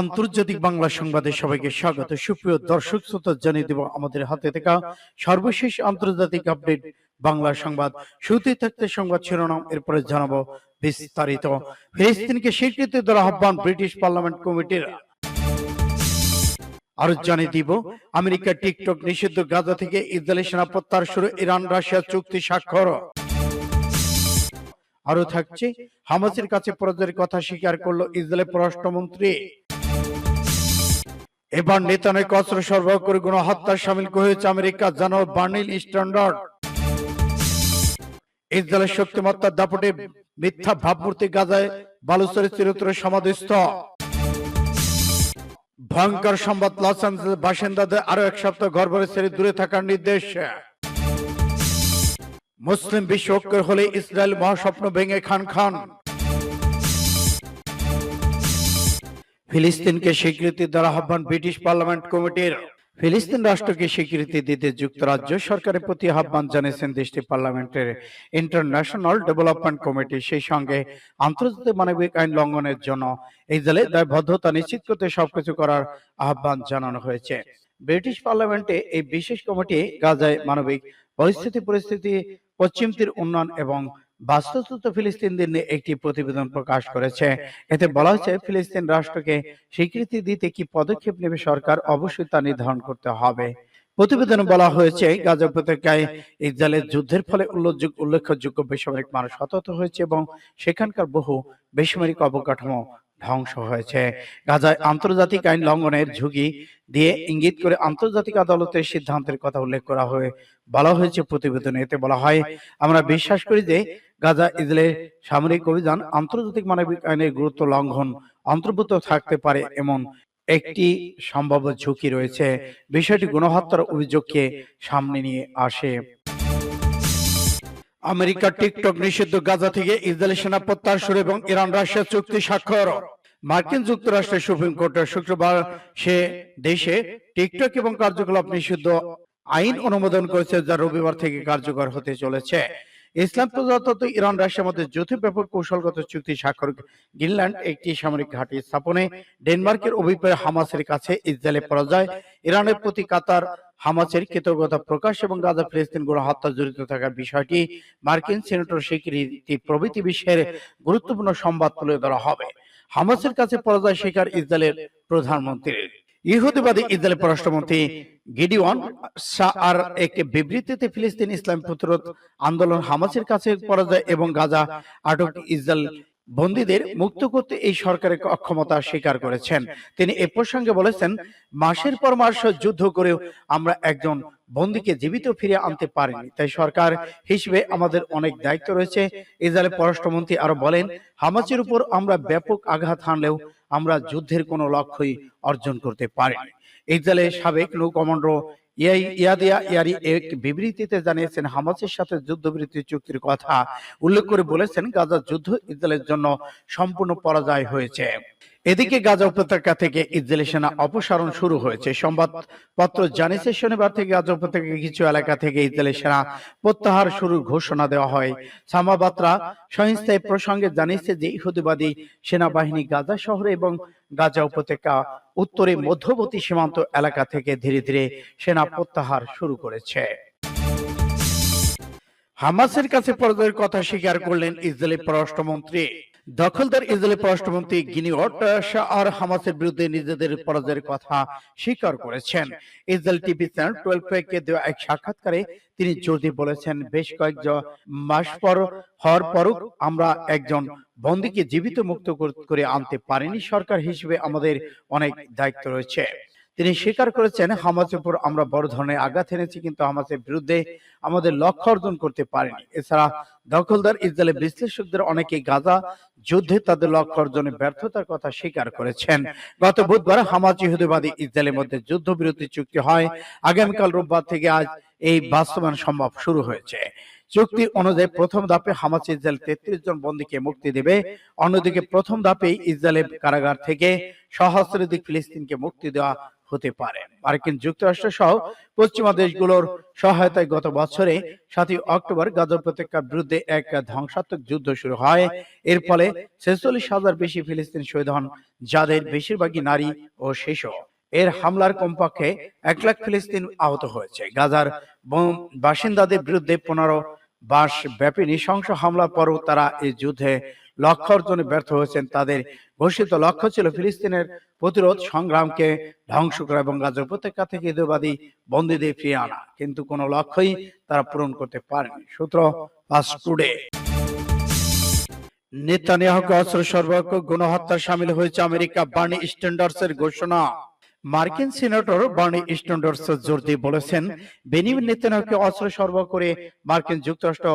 আন্তর্জাতিক বাংলা সংবাদে সবাইকে স্বাগত। সুপ্রিয় দর্শক, শ্রোতা জানিয়ে দেব আমাদের হাতে থাকা সর্বশেষ আন্তর্জাতিক আপডেট বাংলা সংবাদ। শুরুতে থাকতে সংবাদ শিরোনাম, এরপরে জানাব বিস্তারিত। ফিলিস্তিনকে স্বীকৃতি দেওয়ার আহ্বান ব্রিটিশ পার্লামেন্ট কমিটির। আরও জানিয়ে দিব, আমেরিকা টিকটক নিষিদ্ধ গাজা থেকে ইসরায়েলি সেনা প্রত্যাহার শুরু, ইরান, রাশিয়া চুক্তি স্বাক্ষর। আরও থাকছে, হামাসের কাছে পরাজয়ের কথা স্বীকার করল ইসরায়েলের পররাষ্ট্রমন্ত্রী। এবার নেতানকে অস্ত্র সরবরাহ করে কোনো হত্যার সামিল হয়েছে আমেরিকা জানো বার্নিল স্ট্যান্ডার্ড। ইসরায়েলের শক্তিমত্তার দাপটে মিথ্যা ভাবমূর্তি গাজায় বালুচরের চিরতরে সমাধিস্থ। ভয়ঙ্কর সংবাদ লস অ্যাঞ্জেলেস বাসিন্দাদের আরও এক সপ্তাহ ঘর ছেড়ে দূরে থাকার নির্দেশ। মুসলিম বিশ্ব ঐক্যের হলে ইসরায়েল মহাস্বপ্ন ভেঙে খান খান। ফিলিস্তিনকে স্বীকৃতি দেওয়ার আহ্বান ব্রিটিশ পার্লামেন্ট কমিটির। ফিলিস্তিন রাষ্ট্রকে স্বীকৃতি দিতে যুক্তরাজ্য সরকারের প্রতি আহ্বান জানিয়েছেন দেশটি পার্লামেন্টের ইন্টারন্যাশনাল ডেভেলপমেন্ট কমিটি। সেই সঙ্গে আন্তর্জাতিক মানবিক আইন লঙ্ঘনের জন্য এই ইসরায়েলের দায়বদ্ধতা নিশ্চিত করতে সবকিছু করার আহ্বান জানানো হয়েছে। ব্রিটিশ পার্লামেন্টে এই বিশেষ কমিটি গাজায় মানবিক পরিস্থিতি পরিস্থিতি, পশ্চিম তীর উন্নয়ন এবং বাস্তুচ্যুত ফিলিস্তিনদের নিয়ে একটি প্রতিবেদন প্রকাশ করেছে। এতে বলা হয়েছে, ফিলিস্তিন রাষ্ট্রকে স্বীকৃতি দিতে কি পদক্ষেপ নেবে সরকার? অবশ্যই তা নির্ধারণ করতে হবে। প্রতিবেদনে বলা হয়েছে, গাজা উপত্যকায় ইসরায়েলের যুদ্ধের ফলে উল্লেখযোগ্য বেসামরিক মানুষ হতাহত হয়েছে এবং সেখানকার বহু বেসামরিক অবকাঠামো ধ্বংস হয়েছে। গাজায় আন্তর্জাতিক আইন লঙ্ঘনের ঝুঁকি দিয়ে ইঙ্গিত করে আন্তর্জাতিক আদালতের সিদ্ধান্তের কথা উল্লেখ করা হয়ে বলা হয়েছে প্রতিবেদনে। এতে বলা হয়, আমরা বিশ্বাস করি যে গাজা ইসরায়েলের সামরিক অভিযান আন্তর্জাতিক মানবিক আইনের গুরুত্ব লঙ্ঘন অন্তর্ভুক্ত থাকতে পারে এমন একটি সম্ভাব্য ঝুঁকি রয়েছে। বিষয়টি গণহত্যার অভিযোগকে সামনে নিয়ে আসে। আমেরিকা টিকটক নিষিদ্ধ গাজা থেকে ইসরায়েলি সেনা প্রত্যাহার শুরু এবং ইরান রাশিয়া চুক্তি স্বাক্ষর। মার্কিন যুক্তরাষ্ট্রের সুপ্রিম কোর্টের শুক্রবার সে দেশে টিকটক এবং কার্যকলাপ নিষিদ্ধ আইন অনুমোদন করেছে যা রবিবার থেকে কার্যকর হতে চলেছে। ইসলাম প্রজাতন্ত্র ইরান রাশিয়ার মধ্যে যৌথ ব্যাপক কৌশলগত চুক্তি স্বাক্ষর গ্রিনল্যান্ড একটি সামরিক ঘাঁটি স্থাপনে ডেনমার্কের অভিপ্রায় হামাসের কাছে ইসরায়েলের পরাজয় ইরানের প্রতি কাতার হামাসের কৃতজ্ঞতা প্রকাশ এবং গাজা ফিলিস্তিন গণহত্যা জড়িত থাকার বিষয়টি মার্কিন সিনেটর স্বীকৃতি প্রভৃতি বিষয়ের গুরুত্বপূর্ণ সংবাদ তুলে ধরা হবে হামাসের কাছে পরাজয় শিকার ইসরায়েলের প্রধানমন্ত্রীর ইহুদিবাদী ইসরায়েলের পররাষ্ট্রমন্ত্রী গিডিওয়ান আর এক বিবৃতিতে ফিলিস্তিন ইসলাম প্রতিরোধ আন্দোলন হামাসের কাছে পরাজয় এবং গাজা আটক ইসরায়েল বন্দীদের মুক্ত করতে এই সরকারের অক্ষমতা স্বীকার করেছেন। তিনি এ প্রসঙ্গে বলেছেন মাসের পর মাস যুদ্ধ করেও আমরা একজন বন্দীকে জীবিত ফিরে আনতে পারিনি। তাই সরকার হিসেবে আমাদের অনেক দায়িত্ব রয়েছে। ইসরায়েলের পররাষ্ট্রমন্ত্রী আরও বলেন হামাসের উপর আমরা ব্যাপক আঘাত হানলেও আমরা যুদ্ধের কোনো লক্ষ্যই অর্জন করতে পারিনি। ইসরায়েলের সাবেক নৌ কমান্ডার ইয়াদিয়া ইয়ারি এক বিবৃতিতে জানিয়েছেন, হামাসের সাথে যুদ্ধবিরতি চুক্তির কথা উল্লেখ করে বলেছেন, গাজা যুদ্ধ ইসরায়েলের জন্য সম্পূর্ণ পরাজয় হয়েছে। এদিকে গাজা উপত্যকা থেকে ইসরায়েলি সেনা অপসারণ শুরু হয়েছে। সংবাদপত্র জানিয়েছে শনিবার থেকে গাজা উপত্যকা কিছু এলাকা থেকে ইসরায়েলি সেনা প্রত্যাহার শুরুর ঘোষণা দেওয়া হয়। সামাবাত্রা এ প্রসঙ্গে জানিয়েছে যে ইহুদিবাদী সেনাবাহিনী গাজা শহরে এবং গাজা উপত্যকা উত্তরে মধ্যবর্তী সীমান্ত এলাকা থেকে ধীরে ধীরে সেনা প্রত্যাহার শুরু করেছে। হামাসের কাছে পরাজয়ের কথা স্বীকার করলেন ইসরায়েলি পররাষ্ট্রমন্ত্রী। দখলদার ইসরায়েলি পররাষ্ট্রমন্ত্রী গিনিওট আর হামাসের বিরুদ্ধে নিজেদের পরাজয়ের কথা স্বীকার করেছেন। ইসরায়েল টিভি চ্যানেল টুয়েলভ কে দেওয়া এক সাক্ষাৎকারে তিনি জোর দিয়ে বলেছেন, বেশ কয়েক মাস পর, হওয়ার পরও আমরা একজন বন্দীকে জীবিত মুক্ত করে আনতে পারিনি। সরকার হিসেবে আমাদের অনেক দায়িত্ব রয়েছে। তিনি স্বীকার করেছেন, হামাসের উপর আমরা বড় ধরনের আঘাত এনেছি, কিন্তু হামাসের বিরুদ্ধে আমাদের লক্ষ্য অর্জন করতে পারিনি। এছাড়া দখলদার ইসরায়েলের বিশ্লেষকদের অনেকে গাজা যুদ্ধে তাদের লক্ষ্য অর্জনে ব্যর্থতার কথা স্বীকার করেছেন। গত বুধবার হামাজ ইহুদিবাদী ইসরায়েলের মধ্যে যুদ্ধবিরতি চুক্তি হয়। আগামীকাল রোববার থেকে আজ এই বাস্তবায়ন সম্ভব শুরু হয়েছে। চুক্তি অনুযায়ী প্রথম ধাপে হামাস ইসরায়েল তেত্রিশ জন বন্দীকে মুক্তি দেবে। অন্যদিকে প্রথম ধাপে ইসরায়েলের কারাগার থেকে সহস্রাধিক ফিলিস্তিনকে মুক্তি দেওয়া হতে পারে। মার্কিন যুক্তরাষ্ট্র সহ পশ্চিমা দেশগুলোর সহায়তায় গত বছরে সাতই অক্টোবর গাজা উপত্যকার বিরুদ্ধে এক ধ্বংসাত্মক যুদ্ধ শুরু হয়। এর ফলে ছেচল্লিশ হাজার বেশি ফিলিস্তিন শহীদ হন যাদের বেশিরভাগই নারী ও শিশু। এর হামলার কমপক্ষে এক লাখ ফিলিস্তিন আহত হয়েছে। গাজার বাসিন্দাদের বিরুদ্ধে পনেরো ব্যাপী নৃশংস হামলা পরও তারা এই যুদ্ধে লক্ষ্য অর্জনে ব্যর্থ হয়েছেন। তাদের ঘোষিত লক্ষ্য ছিল ফিলিস্তিনের প্রতিরোধ সংগ্রামকে ধ্বংস করা এবং গাজা উপত্যকা থেকে ইহুদিবাদী বন্দীদের ফিরিয়ে আনা। কিন্তু কোনো লক্ষ্যই তারা পূরণ করতে পারেনি। সূত্র ফাস্ট টুডে নেতানিয়াহুকে অস্ত্র সরবরাহ গণহত্যার সামিল হয়েছে আমেরিকা বার্নি স্ট্যান্ডার্ডস এর ঘোষণা। মার্কিন সিনেটর বার্নি স্ট্যান্ডার্ডস জোর দিয়ে বলেছেন বেনিমিন নেতানিয়াহুকে অস্ত্র সরবরাহ করে মার্কিন যুক্তরাষ্ট্র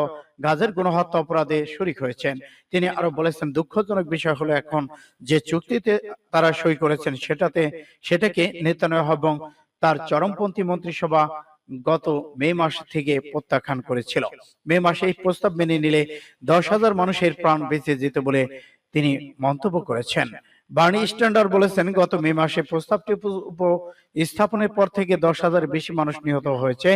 গাজের গণহত্যা অপরাধে শরিক হয়েছেন। তিনি আরও বলেছেন, দুঃখজনক বিষয় হলো এখন যে চুক্তিতে তারা সই করেছেন সেটাতে, সেটাকে নেতানিয়াহু এবং তার চরমপন্থী মন্ত্রিসভা গত মে মাস থেকে প্রত্যাখ্যান করেছিল। মে মাসে এই প্রস্তাব মেনে নিলে দশ হাজার মানুষের প্রাণ বেঁচে যেত বলে তিনি মন্তব্য করেছেন। বার্নি স্ট্যান্ডার্ড বলেছেন, গত মে মাসে প্রস্তাবটি উপস্থাপনের পর থেকে দশ হাজার বেশি মানুষ নিহত হয়েছে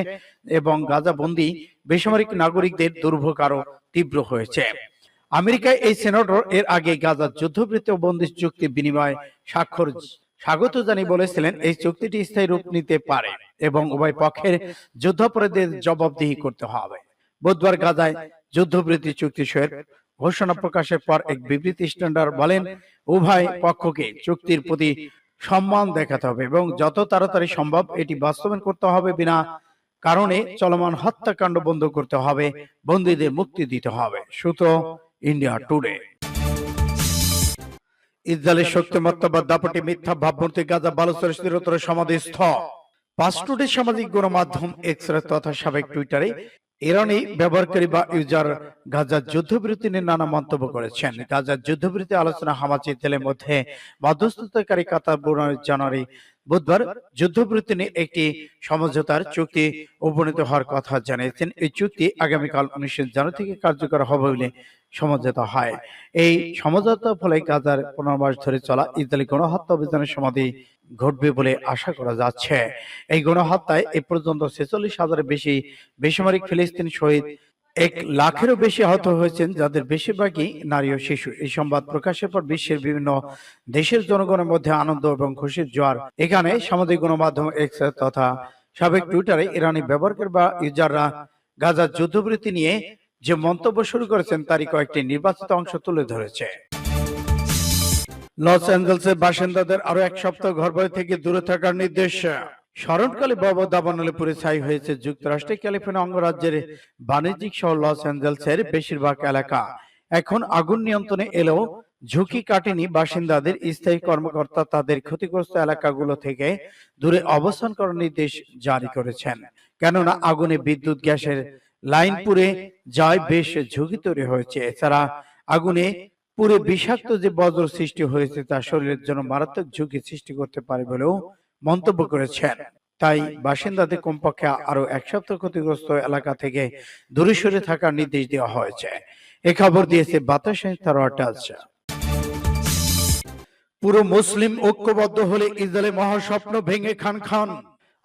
এবং গাজা বন্দী বেসামরিক নাগরিকদের দুর্ভোগ আরও তীব্র হয়েছে। আমেরিকায় এই সেনেটর এর আগে গাজার যুদ্ধবৃত্তি বন্দি চুক্তি বিনিময় স্বাক্ষর, স্বাগত জানিয়ে বলেছিলেন, এই চুক্তিটি স্থায়ী রূপ নিতে পারে এবং উভয় পক্ষের যুদ্ধাপরাধীদের জবাবদিহি করতে হবে। বুধবার গাজায় যুদ্ধবৃত্তি চুক্তি সইয়ের ঘোষণা প্রকাশের পর এক বিবৃতি স্ট্যান্ডার্ড বলেন, উভয় পক্ষকে চুক্তির প্রতি সম্মান দেখাতে হবে এবং যত তাড়াতাড়ি সম্ভব এটি বাস্তবায়ন করতে হবে বিনা কারণে চলমান হত্যাকাণ্ড বন্ধ করতে হবে, বন্দীদের মুক্তি দিতে হবে। সূত্র ইন্ডিয়া টুডে ইসরায়েলের শক্তিমত্তা বা দাপটে মিথ্যা ভাবমূর্তি গাজা বালুচরের স্থিরতর সমাধিস্থ। পাসটুডে সামাজিক গণমাধ্যম এক্সরে তথা সাবেক টুইটারে ইরানি ব্যবহারকারী বা ইউজার গাজার যুদ্ধবিরতি নিয়ে নানা মন্তব্য করেছেন। গাজার যুদ্ধবিরতি আলোচনা হামাচি তেলের মধ্যে মধ্যস্থতাকারী কাতার বুনার জানুয়ারি বুধবার যুদ্ধবিরতি নিয়ে একটি সমঝোতার চুক্তি উপনীত হওয়ার কথা জানিয়েছেন। এই চুক্তি আগামীকাল উনিশে জানুয়ারি থেকে কার্যকর হবে বলে সমঝোতা হয়। এই সমঝোতার ফলে গাজার পনেরো মাস ধরে চলা ইতালি গণহত্যা অভিযানের সমাধি ঘটবে বলে আশা করা যাচ্ছে। এই গণহত্যায় এ পর্যন্ত ছেচল্লিশ হাজারের বেশি বেসামরিক ফিলিস্তিন শহীদ এক লাখেরও বেশি আহত হয়েছেন, যাদের বেশিরভাগই নারী ও শিশু। এই সংবাদ প্রকাশের পর বিশ্বের বিভিন্ন দেশের জনগণের মধ্যে আনন্দ এবং খুশির জোয়ার। এখানে সামাজিক গণমাধ্যম এক্স তথা সাবেক টুইটারে ইরানি ব্যবহারকারী বা ইউজাররা গাজার যুদ্ধবৃত্তি নিয়ে যে মন্তব্য শুরু করেছেন, তারই কয়েকটি নির্বাচিত অংশ তুলে ধরেছে। লস অ্যাঞ্জেলসের বাসিন্দাদের আরও এক সপ্তাহ ঘরবাড়ি থেকে দূরে থাকার নির্দেশ। স্মরণকালে বাবা দাবানলে পুরে ছাই হয়েছে যুক্তরাষ্ট্রের ক্যালিফোর্নিয়া অঙ্গরাজ্যের বাণিজ্যিক শহর লস অ্যাঞ্জেলসের বেশিরভাগ এলাকা। এখন আগুন নিয়ন্ত্রণে এলেও ঝুঁকি কাটেনি বাসিন্দাদের। স্থায়ী কর্মকর্তা তাদের ক্ষতিগ্রস্ত এলাকাগুলো থেকে দূরে অবস্থান করার নির্দেশ জারি করেছেন। কেননা আগুনে বিদ্যুৎ, গ্যাসের লাইন পুড়ে যায়, বেশ ঝুঁকি তৈরি হয়েছে। এছাড়া আগুনে পুরো বিষাক্ত যে বজ্র সৃষ্টি হয়েছে, তা শরীরের জন্য মারাত্মক ঝুঁকি সৃষ্টি করতে পারে বলেও মন্তব্য করেছেন। তাই বাসিন্দাদের কমপক্ষে আরও এক সপ্তাহ ক্ষতিগ্রস্ত এলাকা থেকে দূরে সরে থাকার নির্দেশ দেওয়া হয়েছে। এ খবর দিয়েছে বার্তা সংস্থা রয়টার্স পুরো মুসলিম ঐক্যবদ্ধ হলে ইসরায়েলের মহাস্বপ্ন ভেঙে খান খান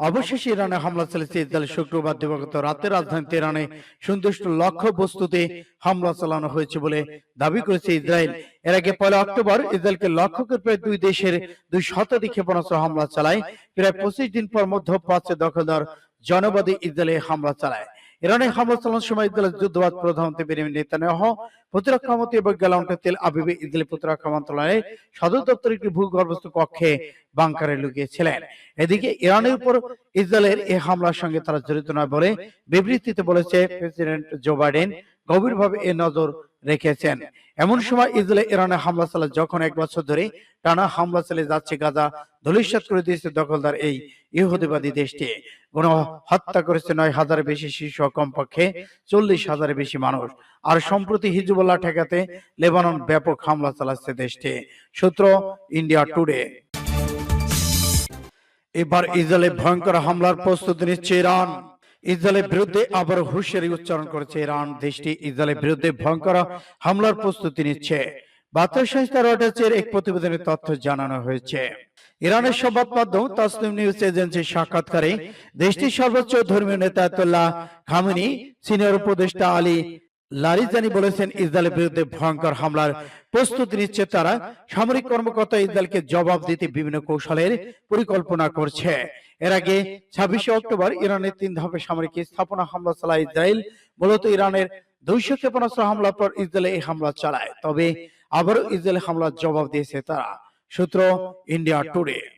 অবশেষে ইরানে হামলা চালিয়েছে ইসরায়েল শুক্রবার দিবাগত রাতে রাজধানী তেহরানে সন্তুষ্ট লক্ষ্য বস্তুতে হামলা চালানো হয়েছে বলে দাবি করেছে ইসরায়েল। এর আগে পয়লা অক্টোবর ইসরায়েলকে লক্ষ্য করে প্রায় দুই দেশের দুই শতাধিক ক্ষেপণাস্ত্র হামলা চালায়। প্রায় পঁচিশ দিন পর মধ্য প্রাচ্যে দখলদার জনবাদী ইসরায়েলে হামলা চালায়। ইরানে হামলা চালানোর সময় ইসরায়েলের যুদ্ধবাদ প্রধানমন্ত্রী বেনিয়ামিন নেতানিয়াহ প্রতিরক্ষা মন্ত্রী এবং গ্যালাউন্টে তেল আবিবে ইদলি প্রতিরক্ষা মন্ত্রণালয়ের সদর দপ্তর একটি ভূগর্ভস্থ কক্ষে বাংকারে লুকিয়েছিলেন। এদিকে ইরানের উপর ইসরায়েলের এই হামলার সঙ্গে তারা জড়িত নয় বলে বিবৃতিতে বলেছে, প্রেসিডেন্ট জো বাইডেন গভীরভাবে এ নজর রেখেছেন। এমন সময় ইসরায়েল ইরানে হামলা চালায়। যখন এক বছর ধরে টানা হামলা চালিয়ে যাচ্ছে গাজা ধলিসাত করে দিয়েছে দখলদার এই ইহুদিবাদী দেশটি। গণ হত্যা করেছে নয় হাজারের বেশি শিশু কমপক্ষে চল্লিশ হাজারের বেশি মানুষ। আর সম্প্রতি হিজবুল্লাহ ঠেকাতে লেবানন ব্যাপক হামলা চালাচ্ছে দেশটি। সূত্র ইন্ডিয়া টুডে। এবার ইসরায়েলে ভয়ঙ্কর হামলার প্রস্তুতি নিচ্ছে ইরান। ইসরায়েলের বিরুদ্ধে আবার হুঁশিয়ারি উচ্চারণ করেছে ইরান। দেশটি ইসরায়েলের বিরুদ্ধে ভয়ঙ্কর হামলার প্রস্তুতি নিচ্ছে। বার্তা সংস্থা রয়টার্সের এক প্রতিবেদনের তথ্য জানানো হয়েছে। ইরানের সংবাদ মাধ্যম তাসনিম নিউজ এজেন্সির সাক্ষাৎকারে দেশটির সর্বোচ্চ ধর্মীয় নেতা আয়াতুল্লাহ খামেনি সিনিয়র উপদেষ্টা আলী লারিজানি বলেছেন, ইসরায়েলের বিরুদ্ধে ভয়ঙ্কর হামলার প্রস্তুতি নিচ্ছে তারা। সামরিক কর্মকর্তা ইসরায়েলকে জবাব দিতে বিভিন্ন কৌশলের পরিকল্পনা করছে। এর আগে ছাব্বিশে অক্টোবর ইরানের তিন ধাপে সামরিক স্থাপনা হামলা চালায় ইসরায়েল। মূলত ইরানের দুইশো ক্ষেপণাস্ত্র হামলার পর ইসরায়েলে এই হামলা চালায়। তবে আবারও ইসরায়েল হামলার জবাব দিয়েছে তারা। সূত্র ইন্ডিয়া টুডে।